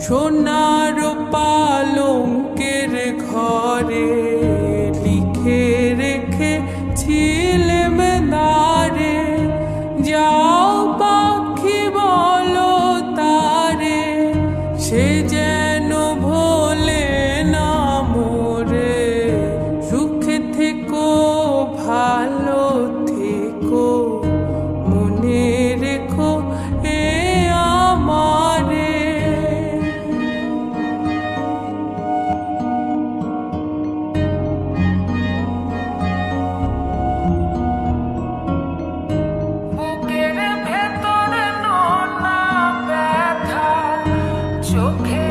সোনার পালঙ্কের ঘরে লিখে রেখে ছিলেম okay.